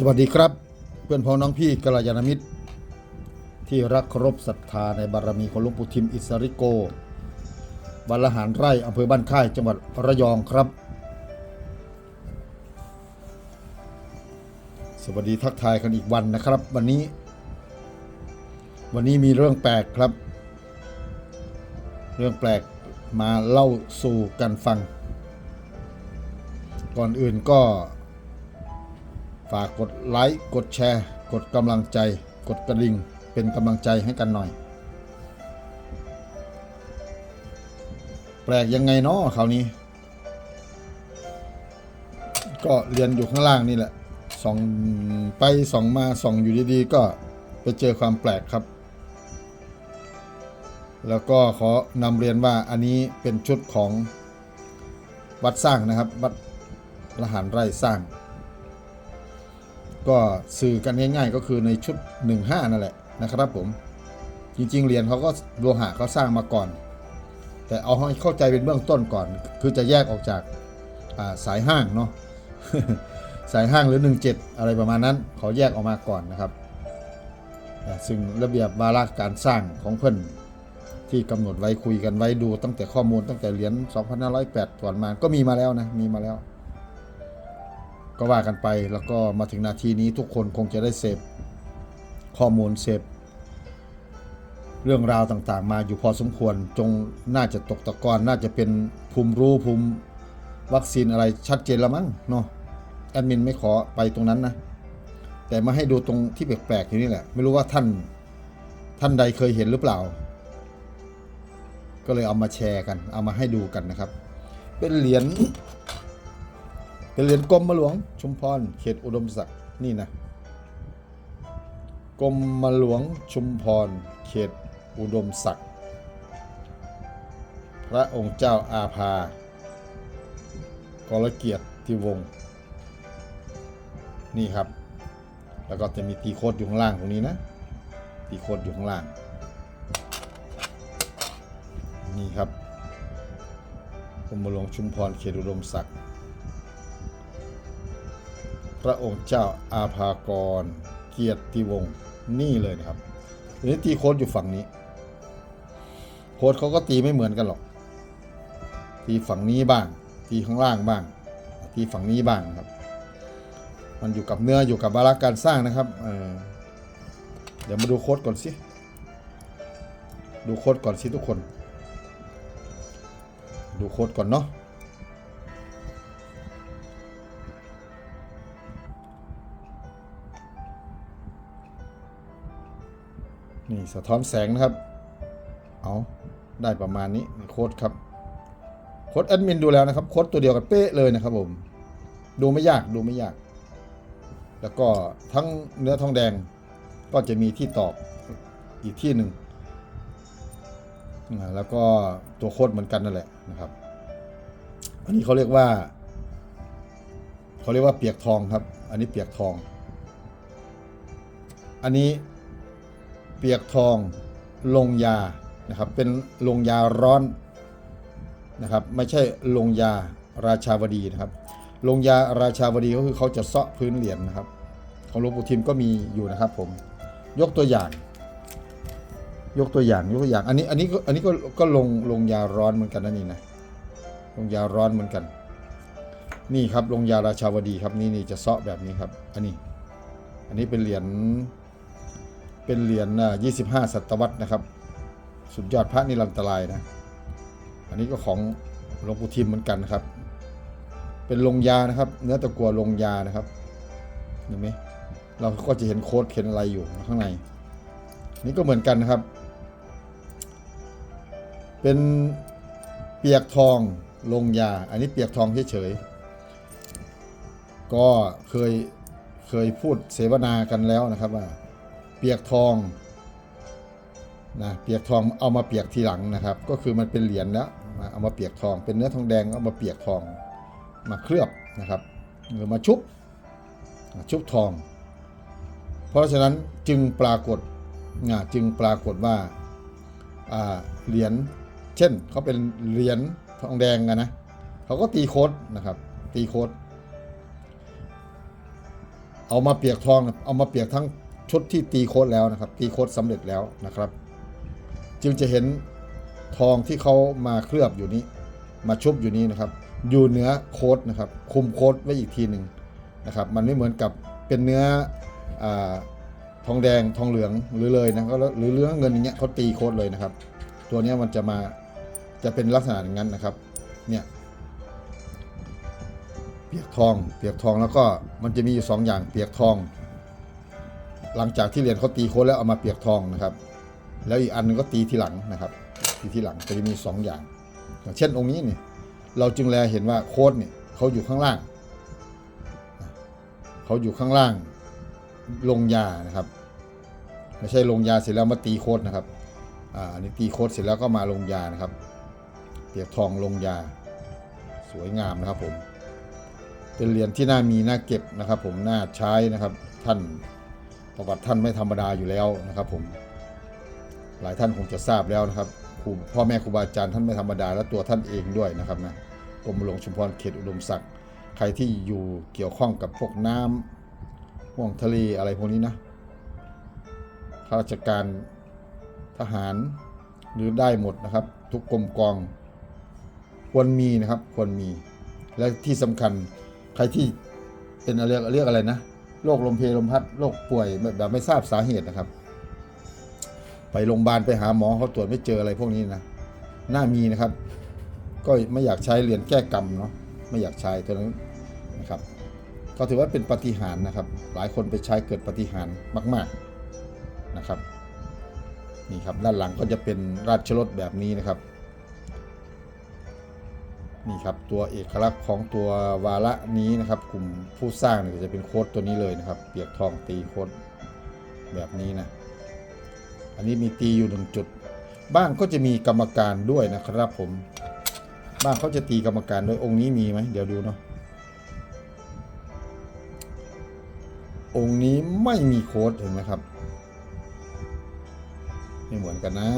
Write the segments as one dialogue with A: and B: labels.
A: สวัสดีครับ เพื่อนพ้องน้องพี่กัลยาณมิตร ที่รักเคารพศรัทธาในบารมีของหลวงปู่ทิมอิสริโกวัดละหารไร่อำเภอบ้านค่ายจังหวัดระยองครับ สวัสดีทักทายกันอีกวันนะครับ วันนี้ วันนี้มีเรื่องแปลกครับ เรื่องแปลกมาเล่าสู่กันฟัง ก่อนอื่นก็ ฝากกดไลค์กดแชร์ กดกำลังใจ กดกระดิ่งเป็นกำลังใจให้กันหน่อย แปลกยังไงเนาะคราวนี้ ก็เรียนอยู่ข้างล่างนี่แหละส่องไปส่องมาส่องอยู่ดีๆ ก็ไปเจอความแปลกครับ แล้วก็ขอนำเรียนว่าอันนี้เป็นชุดของวัดสร้างนะครับ วัดละหารไร่สร้าง ก็สื่อกันง่ายๆ ก็คือในชุด 15 นั่นแหละนะครับผม จริงๆ เหรียญเขาก็โลหะเขาสร้างมาก่อน แต่เอาให้เข้าใจเป็นเบื้องต้นก่อน คือจะแยกออกจากาสายห้างเนาะ สายห้างหรือ 17 อะไรประมาณนั้นเขาแยกออกมาก่อนนะครับ ซึ่งระเบียบวาระการสร้างของเพิ่อนที่กำหนดไว้คุยกันไว้ดูตั้งแต่ข้อมูลตั้งแต่เหรียญ2508ก่อนมา ก็มีมาแล้วนะ มีมาแล้ว ก็ว่ากันไปแล้วก็มาถึงนาทีนี้ทุกคนคงจะได้เสพข้อมูลเสพเรื่องราวต่างๆ มาอยู่พอสมควรจงน่าจะตกตะกอนน่าจะเป็นภูมิรู้ภูมิวัคซีนอะไรชัดเจนแล้วมั้งเนาะแอดมินไม่ขอไปตรงนั้นนะ แต่มาให้ดูตรงที่แปลกๆอยู่นี่แหละ ไม่รู้ว่าท่านท่านใดเคยเห็นหรือเปล่า ก็เลยเอามาแชร์กัน เอามาให้ดูกันนะครับ เป็นเหรียญ เป็นเหรียญกรมหลวง ชุมพร เขตอุดมศักดิ์นี่นะกรมหลวงชุมพร เขตอุดมศักดิ์พระองค์เจ้าอาภากรเกียรติวงศ์นี่ครับ แล้วก็จะมีตีโคดอยู่ข้างล่างตรงนี้นะ ตีโคดอยู่ข้างล่าง นี่ครับกรมหลวงชุมพรเขตอุดมศักดิ์ พระองค์เจ้าอาภากร เกียรติวงศ์นี่เลยนะครับทีนี้ตีโค้ดอยู่ฝั่งนี้ โค้ดเขาก็ตีไม่เหมือนกันหรอก ตีฝั่งนี้บ้าง ตีข้างล่างบ้าง ตีฝั่งนี้บ้างครับ มันอยู่กับเนื้ออยู่กับบาระการสร้างนะครับเเดี๋ยวมาดูโค้ดก่อนสิ ดูโค้ดก่อนสิทุกคน ดูโค้ดก่อนเนาะ นี่สะท้อนแสงนะครับ เอาได้ประมาณนี้โค้ดครับ โค้ดแอดมินดูแล้วนะครับ โค้ดตัวเดียวกันเป๊ะเลยนะครับผม ดูไม่ยากดูไม่ยาก แล้วก็ทั้งเนื้อทองแดงก็จะมีที่ตอกอีกที่หนึ่งแล้วก็ตัวโค้ดเหมือนกันนั่นแหละนะครับ อันนี้เขาเรียกว่าเขาเรียกว่าเปียกทองครับ อันนี้เปียกทอง อันนี้ เปียกทองลงยานะครับเป็นลงยาร้อนนะครับไม่ใช่ลงยาราชาวดีนะครับลงยาราชาวดีก็คือเขาจะเซาะพื้นเหรียญนะครับ ของหลวงปู่ทิมก็มีอยู่นะครับผมยกตัวอย่าง ยกตัวอย่างยกตัวอย่างอันนี้อันนี้ก็อันนี้ก็ก็ลงลงยาร้อนเหมือนกันนะนี่นะลงยาร้อนเหมือนกัน นี่ครับลงยาราชาวดีครับนี่นี่จะเซาะแบบนี้ครับ อันนี้ อันนี้เป็นเหรียญ เป็นเหรียญอ่า25 ศตวรรษนะครับ สุดยอดพระนิรันตรายนะ อันนี้ก็ของหลวงปู่ทิมเหมือนกันนะครับ เป็นลงยานะครับ เนื้อตะกัวลงยานะครับเห็นไหมเราก็จะเห็นโค้ดเขียนอะไรอยู่ข้างใน นี่ก็เหมือนกันนะครับ เป็นเปียกทองลงยา อันนี้เปียกทองเฉยๆก็เคยเคยพูดเสวนากันแล้วนะครับว่า เปียกทองนะเปียกทองเอามาเปียกทีหลังนะครับ ก็คือมันเป็นเหรียญแล้วมาเอามาเปียกทอง เป็นเนื้อทองแดงเอามาเปียกทองมาเคลือบนะครับหรือมาชุบชุบทอง เพราะฉะนั้นจึงปรากฏนะจึงปรากฏว่าเหรียญเช่นเขาเป็นเหรียญทองแดงอะนะเขาก็ตีโคดนะครับ ตีโคดเอามาเปียกทองเอามาเปียกทั้ง ชุดที่ตีโค้ดแล้วนะครับ ตีโค้ดสำเร็จแล้วนะครับ จึงจะเห็นทองที่เขามาเคลือบอยู่นี้ มาชุบอยู่นี้นะครับ อยู่เหนือโค้ดนะครับ คุมโค้ดไว้อีกทีหนึ่งนะครับ มันไม่เหมือนกับเป็นเนื้ออทองแดงทองเหลืองหรือเลยนะก็หรือเรื่องเงินอย่างเงี้ยเขาตีโค้ดเลยนะครับ ตัวเนี้ยมันจะมาจะเป็นลักษณะอย่างนั้นนะครับ เนี่ยเปียกทอง เปียกทองแล้วก็มันจะมีอยู่สองอย่างเปียกทอง หลังจากที่เหรียนเขาตีโค้ดแล้วเอามาเปียกทองนะครับ แล้วอีกอันหนึงก็ตีทีหลังนะครับ ตีทีหลังจะมีสองอย่าง อย่างเช่นองค์นี้นี่เราจึงแลเห็นว่าโค้ดเนี่ยเขาอยู่ข้างล่างเขาอยู่ข้างล่างลงยานะครับไม่ใช่ลงยาเสร็จแล้วมาตีโค้ดนะครับอ่าอันนี้ตีโค้ดเสร็จแล้วก็มาลงยานะครับเปียกทองลงยาสวยงามนะครับผม เป็นเหรียญที่น่ามีน่าเก็บนะครับผมน่าใช้นะครับท่าน ประวัติท่านไม่ธรรมดาอยู่แล้วนะครับผมหลายท่านคงจะทราบแล้วนะครับครูพ่อแม่ครูบาอาจารย์ท่านไม่ธรรมดาและตัวท่านเองด้วยนะครับนะกรมหลวงชุมพรเขตอุดมศักดิ์ใครที่อยู่เกี่ยวข้องกับพวกน้ำห่วงทะเลอะไรพวกนี้นะข้าราชการทหารหรือได้หมดนะครับ ทุกกรมกองควรมีนะครับควรมีและที่สำคัญใครที่เป็นอะไรเรียกอะไรนะ โรคลมเพลลมพัดโรคป่วยแบบไม่ทราบสาเหตุนะครับ ไปโรงพยาบาลไปหาหมอเขาตรวจไม่เจออะไรพวกนี้นะน่ามีนะครับ ก็ไม่อยากใช้เหรียญแก้กรรมเนาะไม่อยากใช้ตัวนั้นนะครับ ก็ถือว่าเป็นปฏิหารนะครับ หลายคนไปใช้เกิดปฏิหารมาก ๆนะครับนี่ครับด้านหลังก็จะเป็นราชรถแบบนี้นะครับ นี่ครับตัวเอกลักษณ์ของตัววาระนี้นะครับ กลุ่มผู้สร้างเนี่ยจะเป็นโค้ดตัวนี้เลยนะครับ เปียกทองตีโค้ดแบบนี้นะ อันนี้มีตีอยู่หนึ่งจุด บ้างก็จะมีกรรมการด้วยนะครับผม บ้างเขาจะตีกรรมการด้วยองค์นี้มีไหมเดี๋ยวดูเนาะองค์นี้ไม่มีโค้ดเห็นไหมครับ ไม่เหมือนกันนะ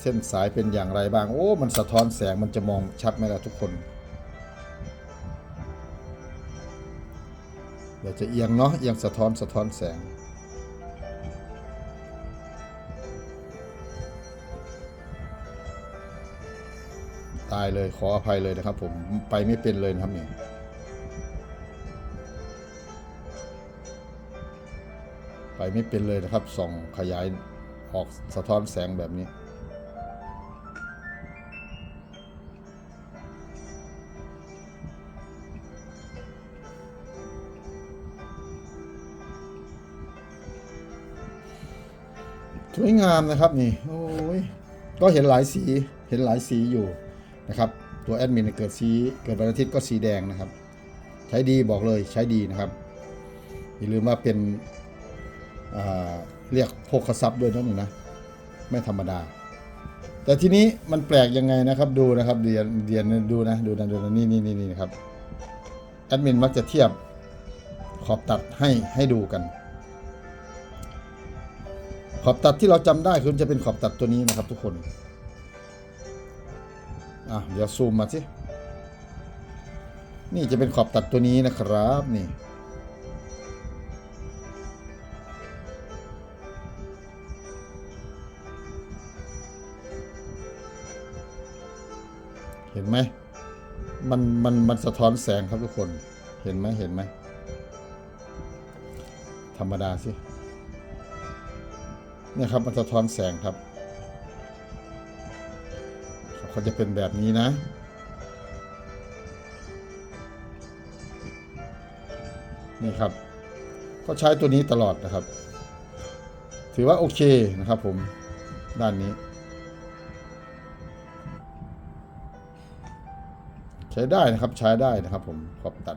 A: เส้นสายเป็นอย่างไรบ้าง โอ้ มันสะท้อนแสงมันจะมองชัดไหมล่ะทุกคนเดี๋ยวจะเอียงเนาะเอียงสะท้อนสะท้อนแสง ตายเลยขออภัยเลยนะครับผมไปไม่เป็นเลยนะครับเนี่ยไปไม่เป็นเลยนะครับส่องขยายออกสะท้อนแสงแบบนี้ วยงามนะครับนี่โอ้ยก็เห็นหลายสีเห็นหลายสีอยู่นะครับตัวแอดมินเกิดสีเกิดวันอาทิตย์ก็สีแดงนะครับ ใช้ดีบอกเลยใช้ดีนะครับอย่าลืมว่าเป็นเรียกโภคทรัพย์ด้วยนะหนึ่นะไม่ธรรมดา แต่ทีนี้มันแปลกยังไงนะครับดูนะครับเดียนเดียนดูนะดูนะดูนะนี่นี่นี่นี่นะครับแอดมินมักจะเทียบขอบตัดให้ให้ดูกัน อบตัดที่เราจำได้คือมันจะเป็นขอบตัดตัวนี้นะครับทุกคนอะเดี๋ยวซูมมาสินี่จะเป็นขอบตัดตัวนี้นะครับนี่เห็นไหมมันมันมันสะท้อนแสงครับทุกคน เห็นไหมเห็นไหม ธรรมดาสิ เนี่ยครับมันสะท้อนแสงครับเขาจะเป็นแบบนี้นะนี่ครับก็ใช้ตัวนี้ตลอดนะครับ ถือว่าโอเคนะครับผมด้านนี้ ใช้ได้นะครับใช้ได้นะครับผมขอบตัด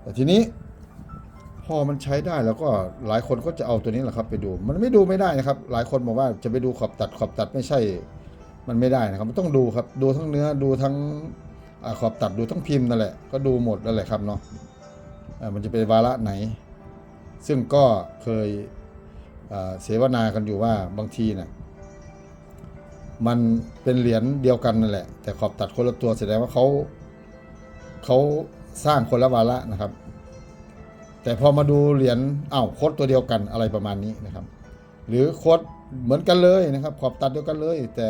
A: แต่ทีนี้ พอมันใช้ได้แล้วก็หลายคนก็จะเอาตัวนี้แหละครับ ไปดู มันไม่ดูไม่ได้นะครับ หลายคนบอกว่าจะไปดูขอบตัดขอบตัดไม่ใช่ มันไม่ได้นะครับมันต้องดูครับ ดูทั้งเนื้อดูทั้งอขอบตัดดูทั้งพิมพ์นั่นแหละก็ดูหมดนั่นแหละครับเนาะมันจะเป็นวาระไหน ซึ่งก็เคยเสวนากันอยู่ว่าบางทีเนี่ยมันเป็นเหรียญเดียวกันนั่นแหละ แต่ขอบตัดคนละตัวแสดงว่าเขาเขาสร้างคนละวาระนะครับ แต่พอมาดูเหรียญอ้าวโค้ดตัวเดียวกันอะไรประมาณนี้นะครับ หรือโค้ดเหมือนกันเลยนะครับ ขอบตัดเดียวกันเลย แต่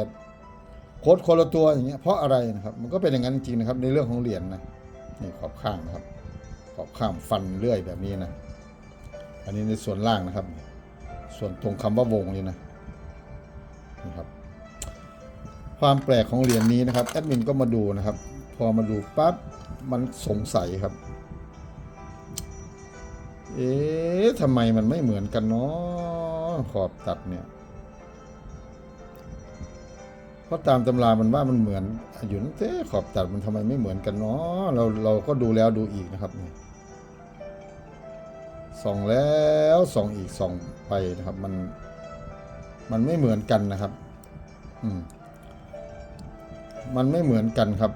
A: โค้ดคนละตัวอย่างเงี้ยเพราะอะไรนะครับ มันก็เป็นอย่างนั้นจริงนะครับในเรื่องของเหรียญนะนี่ขอบข้างนะครับ ขอบข้างฟันเลื่อยแบบนี้นะ อันนี้ในส่วนล่างนะครับ ส่วนตรงคำว่าวงนี่นะนะครับความแปลกของเหรียญนี้นะครับแอดมินก็มาดูนะครับ พอมาดูปั๊บมันสงสัยครับ เอ๊ะทำไมมันไม่เหมือนกันเนาะขอบตัดเนี่ย เพราะตามตำรามันว่ามันเหมือนอยู่นั่นเต้ขอบตัดมันทำไมไม่เหมือนกันเนาะเราเราก็ดูแล้วดูอีกนะครับนี่ส่องแล้วส่องอีกส่องไปนะครับ มัน มันไม่เหมือนกันนะครับ อืม มันไม่เหมือนกันครับ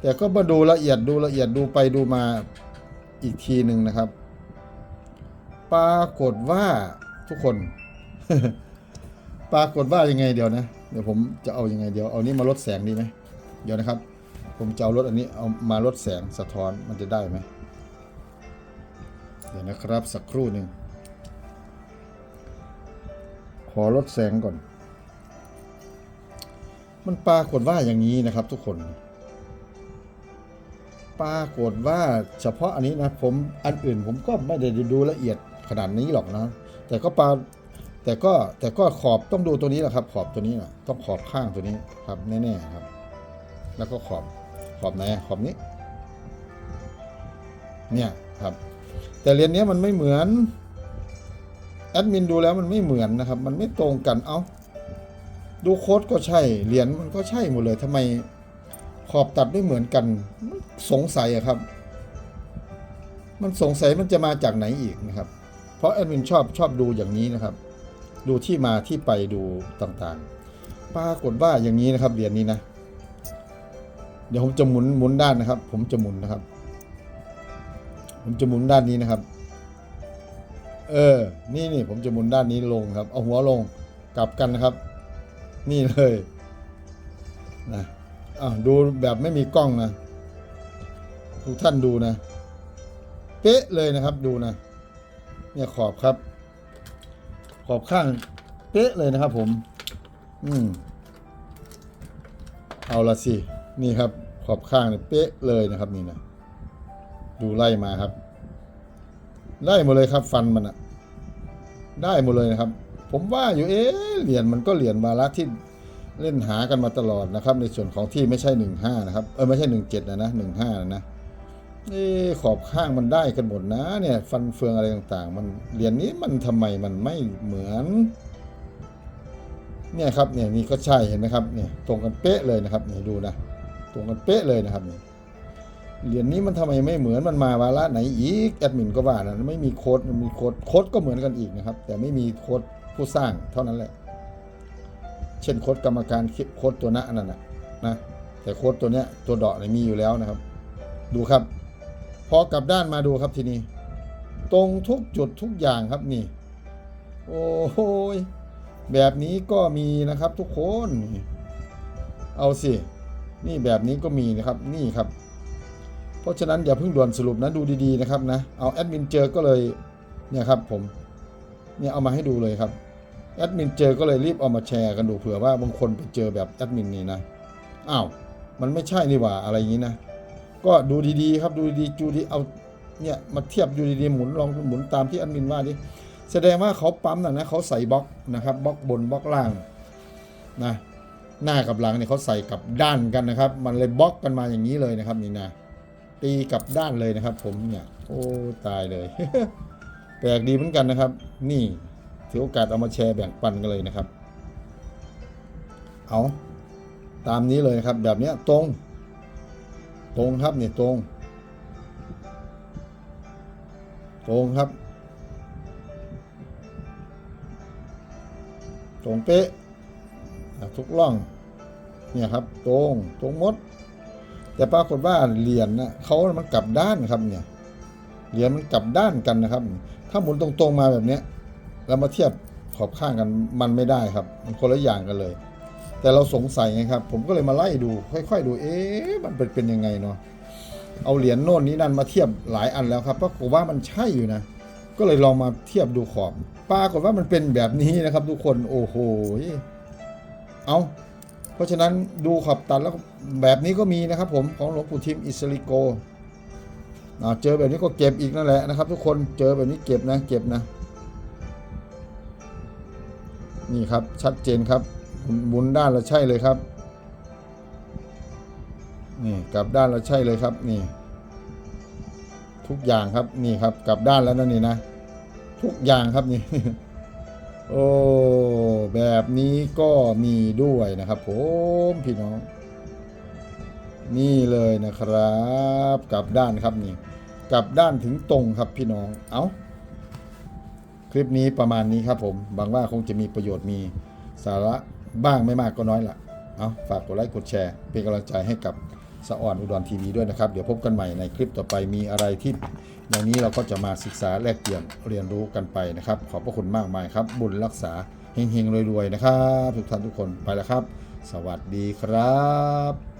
A: แต่ก็มาดูละเอียดดูละเอียดดูไปดูมา อีกทีหนึ่งนะครับ ปรากฏว่าทุกคน ปรากฏว่ายังไงเดี๋ยวนะ เดี๋ยวผมจะเอายังไงเดี๋ยว เอานี้มาลดแสงดีไหมเดี๋ยวนะครับ ผมจะเอารถอันนี้เอามาลดแสงสะท้อนมันจะได้ไหมเดี๋ยวนะครับสักครู่หนึ่งขอลดแสงก่อน มันปรากฏว่าอย่างนี้นะครับทุกคน ปรากฏว่าเฉพาะอันนี้นะผมอันอื่นผมก็ไม่ได้ดูละเอียดขนาดนี้หรอกนะ แต่ก็ปาแต่ก็แต่ก็ขอบต้องดูตัวนี้แหละครับ ขอบตัวนี้นะต้องขอบข้างตัวนี้ครับแน่ๆครับ แล้วก็ขอบขอบไหนขอบนี้ เนี่ยครับ แต่เหรียญนี้มันไม่เหมือนแอดมินดูแล้วมันไม่เหมือนนะครับ มันไม่ตรงกันเอ้าดูโค้ดก็ใช่เหรียญมันก็ใช่หมดเลยทำไม อบตัดไม่เหมือนกัน สงสัยอะครับ มันสงสัยมันจะมาจากไหนอีกนะครับ เพราะแอดมินชอบชอบดูอย่างนี้นะครับ ดูที่มาที่ไปดูต่างๆ ปรากฏว่าอย่างนี้นะครับเหรียญนี้นะ เดี๋ยวผมจะหมุนหมุนด้านนะครับ ผมจะหมุนนะครับ ผมจะหมุนด้านนี้นะครับ เออ นี่นี่ผมจะหมุนด้านนี้ลงครับ เอาหัวลงกลับกันนะครับ นี่เลยนะ อ้าดูแบบไม่มีกล้องนะ ทุกท่านดูนะ เป๊ะเลยนะครับดูนะ เนี่ยขอบครับ ขอบข้าง เป๊ะเลยนะครับผม อืม เอาละสิ นี่ครับ ขอบข้างเนี่ยเป๊ะเลยนะครับนี่นะ ดูไล่มาครับ ได้หมดเลยครับ ฟันมันอะได้หมดเลยนะครับ ผมว่าอยู่เอ๊ะเหรียญมันก็เหรียญวาระที่ เล่นหากันมาตลอดนะครับ ในส่วนของที่ไม่ใช่หนึ่งห้านะครับเออไม่ใช่หนึ่งเจ็ดนะนะหนึ่งห้านะนะเอขอบข้างมันได้กันหมดนะเนี่ยฟันเฟืองอะไรต่างๆ มันเหรียญนี้มันทำไมมันไม่เหมือน เนี่ยครับเนี่ยนี่ก็ใช่เห็นไหมครับเนี่ยตรงกันเป๊ะเลยนะครับเนี่ยดูนะตรงกันเป๊ะเลยนะครับเนี่ยเหรียญนี้มันทำไมไม่เหมือนมันมาวาระไหนอีกแอดมินก็ว่านะไม่มีโค้ดมันมีโค้ดโค้ดก็เหมือนกันอีกนะครับ แต่ไม่มีโค้ดผู้สร้างเท่านั้นแหละ เช่นโค้ดกรรมการโค้ดตัวหน้านั่นนะนะแต่โค้ดตัวเนี้ยตัวเดาะเนี่ยมีอยู่แล้วนะครับ ดูครับ พอกลับด้านมาดูครับทีนี้ ตรงทุกจุดทุกอย่างครับนี่ โอ้โหยแบบนี้ก็มีนะครับทุกคนเอาสิ นี่แบบนี้ก็มีนะครับนี่ครับ เพราะฉะนั้นอย่าเพิ่งด่วนสรุปนะดูดีๆนะครับนะเอาแอดมินเจอก็เลยเนี่ยครับผมเนี่ยเอามาให้ดูเลยครับ แอดมินเจอก็เลยรีบเอามาแชร์กันดูเผื่อว่าบางคนไปเจอแบบแอดมินนี่นะอ้าวมันไม่ใช่นี่หว่าอะไรอย่างนี้นะ ก็ดูดีๆครับดูดีๆดูดีเอาเนี่ยมาเทียบดูดีๆหมุนลองหมุนตามที่แอดมินว่าดิแสดงว่าเขาปั๊มนะนะเขาใส่บล็อกนะครับบล็อกบนบล็อกล่างนะหน้ากับหลังเนี่ยเขาใส่กับด้านกันนะครับ มันเลยบล็อกกันมาอย่างนี้เลยนะครับนี่นะตีกับด้านเลยนะครับ ผมเนี่ยโอ้ตายเลยแปลกดีเหมือนกันนะครับ นี่ ถือโอกาสเอามาแชร์แบ่งปันกันเลยนะครับ เอาตามนี้เลยครับ แบบนี้ตรง ตรงครับเนี่ยตรง ตรงครับ ตรงเป๊ะทุกร่องเนี่ยครับ ตรงตรงมด แต่ปรากฏว่าเหรียญนะเขามันกลับด้านครับเนี่ยเหรียญมันกลับด้านกันนะครับ ถ้าหมุนตรงๆมาแบบเนี้ย เรามาเทียบขอบข้างกันมันไม่ได้ครับ มันคนละอย่างกันเลย แต่เราสงสัยไงครับ ผมก็เลยมาไล่ดู ค่อย ๆ ดู เอ๊ะมันเป็นเป็นยังไงเนาะเอาเหรียญโน่นนี้นั่นมาเทียบหลายอันแล้วครับปรากฏว่ามันใช่อยู่นะ ก็เลยลองมาเทียบดูขอบปรากฏว่ามันเป็นแบบนี้นะครับ ทุกคนโอ้โหเอาเพราะฉะนั้นดูขอบตัดแล้วแบบนี้ก็มีนะครับ ผมของหลวงปู่ทิมอิสริโกเจอแบบนี้ก็เก็บอีกนั่นแหละนะครับ ทุกคนเจอแบบนี้เก็บนะ เก็บนะ นี่ครับชัดเจนครับหมุนด้านละใช่เลยครับ นี่กลับด้านละใช่เลยครับนี่ ทุกอย่างครับนี่ครับกลับด้านแล้วนั่นนี่นะ ทุกอย่างครับนี่ โอ้แบบนี้ก็มีด้วยนะครับผมพี่น้อง นี่เลยนะครับ กลับด้านครับนี่ กลับด้านถึงตรงครับพี่น้องเอา้า คลิปนี้ประมาณนี้ครับผมหวังว่าคงจะมีประโยชน์มีสาระบ้างไม่มากก็น้อยละเอาฝากกดไลค์กดแชร์ เป็นกำลังใจให้กับสะอ่อนอุดรทีวีด้วยนะครับ เดี๋ยวพบกันใหม่ในคลิปต่อไปมีอะไรที่อย่างนี้เราก็จะมาศึกษาแลกเปลี่ยนเรียนรู้กันไปนะครับ ขอบพระคุณมากมายครับ บุญรักษาเฮงๆรวยๆนะครับ ทุกท่านทุกคนไปแล้วครับ สวัสดีครับ